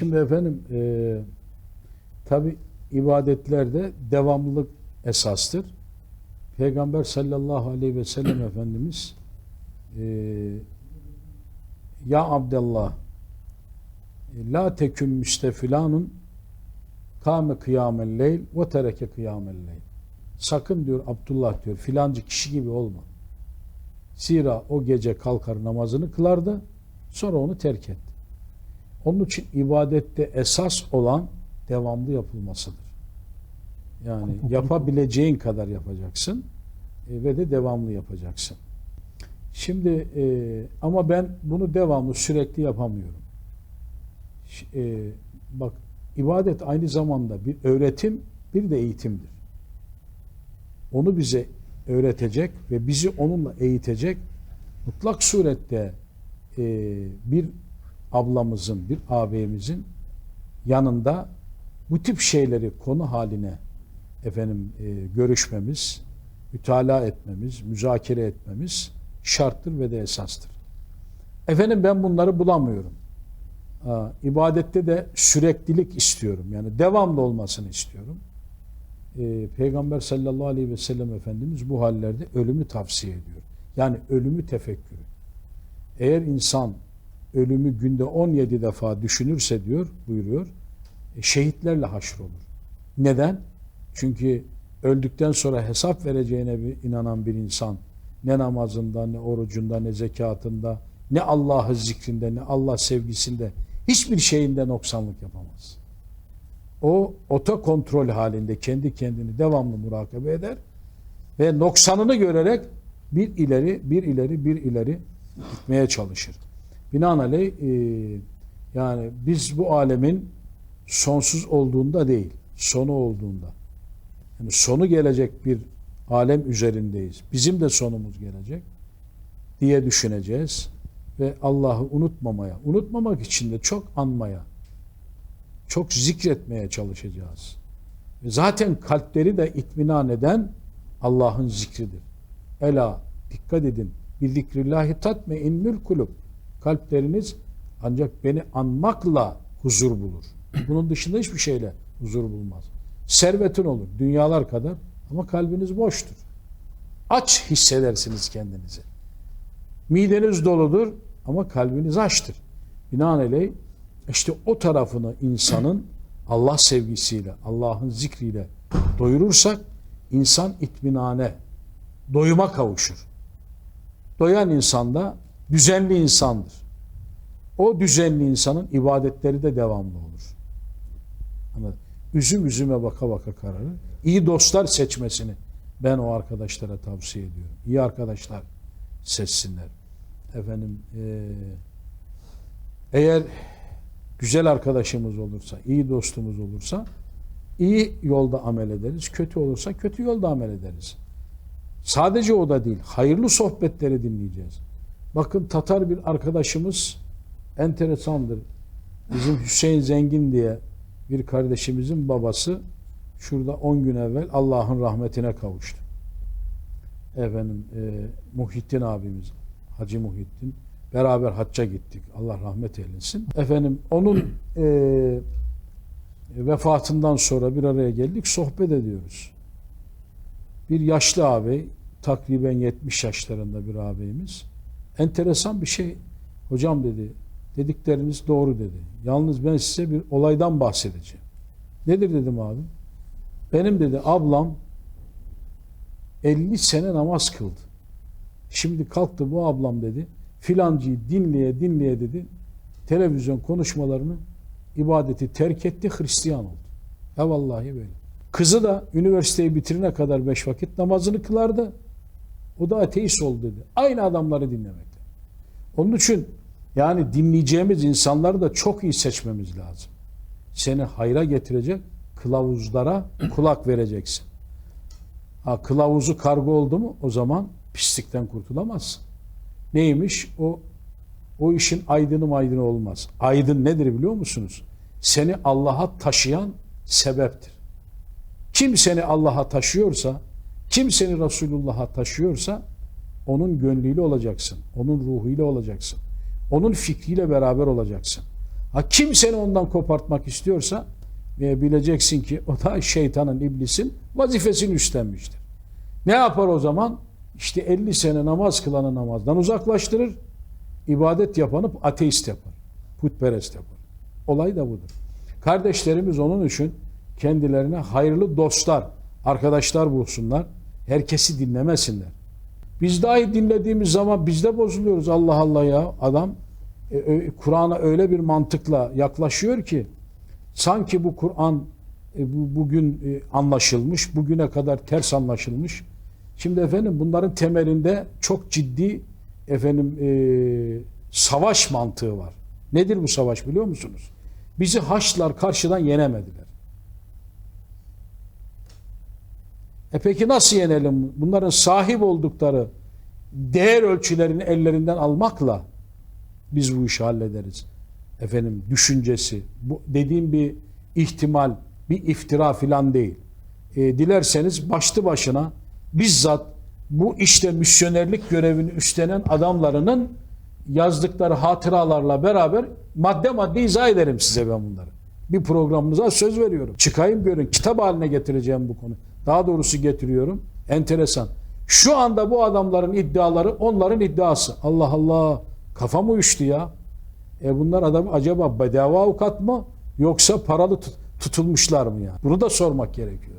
Şimdi efendim e, tabi ibadetlerde devamlılık esastır. Peygamber sallallahu aleyhi ve sellem Efendimiz e, Ya Abdallah e, La tekün müstefilanun kâme kıyamel leyl ve tereke kıyamel leyl Sakın diyor Abdullah diyor filancı kişi gibi olma. Zira o gece kalkar namazını kılardı sonra onu terk etti. Onun için ibadette esas olan devamlı yapılmasıdır. Yani yapabileceğin kadar yapacaksın e, ve de devamlı yapacaksın. Şimdi e, ama ben bunu devamlı sürekli yapamıyorum. E, bak ibadet aynı zamanda bir öğretim bir de eğitimdir. Onu bize öğretecek ve bizi onunla eğitecek mutlak surette e, bir ablamızın, bir ağabeyimizin yanında bu tip şeyleri konu haline efendim e, görüşmemiz, mütalaa etmemiz, müzakere etmemiz şarttır ve de esastır. Efendim ben bunları bulamıyorum. Ha, ibadette de süreklilik istiyorum. Yani devamlı olmasını istiyorum. E, Peygamber sallallahu aleyhi ve sellem Efendimiz bu hallerde ölümü tavsiye ediyor. Yani ölümü tefekkürü. Eğer insan ölümü günde 17 defa düşünürse diyor, buyuruyor, e, şehitlerle haşrolur. Neden? Çünkü öldükten sonra hesap vereceğine bir inanan bir insan ne namazında, ne orucunda, ne zekatında, ne Allah'ı zikrinde, ne Allah sevgisinde hiçbir şeyinde noksanlık yapamaz. O oto kontrol halinde kendi kendini devamlı murakabe eder ve noksanını görerek bir ileri, bir ileri, bir ileri gitmeye çalışır. Binaenaleyh e, yani biz bu alemin sonsuz olduğunda değil, sonu olduğunda. Yani sonu gelecek bir alem üzerindeyiz. Bizim de sonumuz gelecek diye düşüneceğiz ve Allah'ı unutmamaya, unutmamak için de çok anmaya, çok zikretmeye çalışacağız. Ve zaten kalpleri de itminan eden Allah'ın zikridir. Ela dikkat edin. Bir zikrillahi tatme innül kulub. Kalpleriniz ancak beni anmakla huzur bulur. Bunun dışında hiçbir şeyle huzur bulmaz. Servetin olur dünyalar kadar ama kalbiniz boştur. Aç hissedersiniz kendinizi. Mideniz doludur ama kalbiniz açtır. Binaenaleyh işte o tarafını insanın Allah sevgisiyle, Allah'ın zikriyle doyurursak insan itminane, doyuma kavuşur. Doyan insan da düzenli insandır. O düzenli insanın ibadetleri de devamlı olur. Üzüm üzüme baka baka kararır. İyi dostlar seçmesini ben o arkadaşlara tavsiye ediyorum. İyi arkadaşlar seçsinler. Efendim eee, eğer güzel arkadaşımız olursa, iyi dostumuz olursa iyi yolda amel ederiz. Kötü olursa kötü yolda amel ederiz. Sadece o da değil. Hayırlı sohbetleri dinleyeceğiz. Bakın Tatar bir arkadaşımız enteresandır. Bizim Hüseyin Zengin diye bir kardeşimizin babası şurada 10 gün evvel Allah'ın rahmetine kavuştu. Efendim e, Muhittin abimiz, Hacı Muhittin beraber hacca gittik. Allah rahmet eylesin. Efendim onun e, vefatından sonra bir araya geldik, sohbet ediyoruz. Bir yaşlı ağabey, takriben 70 yaşlarında bir ağabeyimiz. Enteresan bir şey. Hocam dedi, dedikleriniz doğru dedi. Yalnız ben size bir olaydan bahsedeceğim. Nedir dedim abi? Benim dedi ablam 50 sene namaz kıldı. Şimdi kalktı bu ablam dedi filancıyı dinleye dinleye dedi televizyon konuşmalarını ibadeti terk etti Hristiyan oldu. Ya vallahi böyle. Kızı da üniversiteyi bitirene kadar beş vakit namazını kılardı. O da ateist oldu dedi. Aynı adamları dinlemekle. Onun için yani dinleyeceğimiz insanları da çok iyi seçmemiz lazım. Seni hayra getirecek kılavuzlara kulak vereceksin. Ha, kılavuzu kargo oldu mu o zaman pislikten kurtulamazsın. Neymiş? O o işin aydını maydını olmaz. Aydın nedir biliyor musunuz? Seni Allah'a taşıyan sebeptir. Kim seni Allah'a taşıyorsa, kim seni Resulullah'a taşıyorsa onun gönlüyle olacaksın. Onun ruhuyla olacaksın. Onun fikriyle beraber olacaksın. Ha kim seni ondan kopartmak istiyorsa e, bileceksin ki o da şeytanın, iblisin vazifesini üstlenmiştir. Ne yapar o zaman? İşte 50 sene namaz kılanı namazdan uzaklaştırır. ibadet yapanı ateist yapar. Putperest yapar. Olay da budur. Kardeşlerimiz onun için kendilerine hayırlı dostlar, arkadaşlar bulsunlar. Herkesi dinlemesinler. Biz dahi dinlediğimiz zaman biz de bozuluyoruz. Allah Allah ya adam e, Kur'an'a öyle bir mantıkla yaklaşıyor ki sanki bu Kur'an e, bu, bugün e, anlaşılmış, bugüne kadar ters anlaşılmış. Şimdi efendim bunların temelinde çok ciddi efendim savaş mantığı var. Nedir bu savaş biliyor musunuz? Bizi Haçlılar karşıdan yenemediler. E peki nasıl yenelim? Bunların sahip oldukları değer ölçülerini ellerinden almakla biz bu işi hallederiz. Efendim düşüncesi, bu dediğim bir ihtimal, bir iftira filan değil. E, dilerseniz başlı başına bizzat bu işte misyonerlik görevini üstlenen adamlarının yazdıkları hatıralarla beraber madde madde izah ederim size ben bunları. Bir programımıza söz veriyorum. Çıkayım görün. Kitap haline getireceğim bu konu. Daha doğrusu getiriyorum. Enteresan. Şu anda bu adamların iddiaları onların iddiası. Allah Allah. Kafam uyuştu ya. E bunlar adam acaba bedava avukat mı yoksa paralı tut- tutulmuşlar mı ya? Bunu da sormak gerekiyor.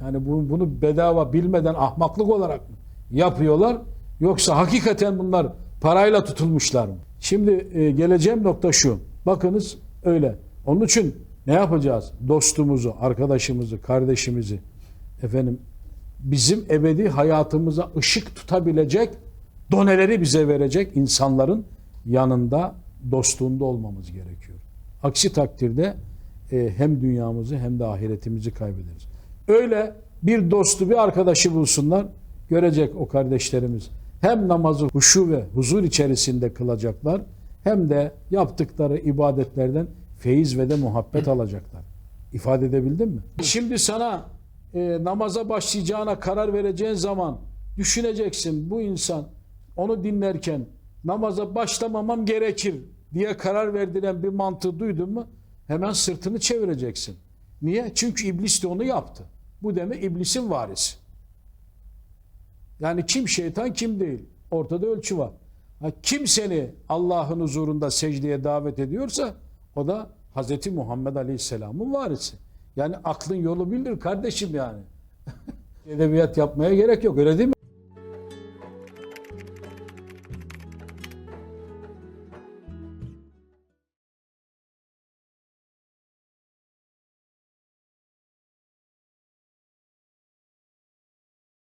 Yani bunu, bunu bedava bilmeden ahmaklık olarak mı yapıyorlar yoksa hakikaten bunlar parayla tutulmuşlar mı? Şimdi e, geleceğim nokta şu. Bakınız öyle. Onun için ne yapacağız? Dostumuzu, arkadaşımızı, kardeşimizi efendim bizim ebedi hayatımıza ışık tutabilecek doneleri bize verecek insanların yanında dostluğunda olmamız gerekiyor. Aksi takdirde e, hem dünyamızı hem de ahiretimizi kaybederiz. Öyle bir dostu bir arkadaşı bulsunlar görecek o kardeşlerimiz hem namazı huşu ve huzur içerisinde kılacaklar hem de yaptıkları ibadetlerden feyiz ve de muhabbet alacaklar. İfade edebildim mi? Şimdi sana e, namaza başlayacağına karar vereceğin zaman düşüneceksin bu insan onu dinlerken namaza başlamamam gerekir diye karar verdiren bir mantığı duydun mu hemen sırtını çevireceksin. Niye? Çünkü iblis de onu yaptı. Bu deme iblisin varisi. Yani kim şeytan kim değil. Ortada ölçü var. Ha, kim seni Allah'ın huzurunda secdeye davet ediyorsa o da Hz. Muhammed Aleyhisselam'ın varisi. Yani aklın yolu bilir kardeşim yani. Edebiyat yapmaya gerek yok öyle değil mi?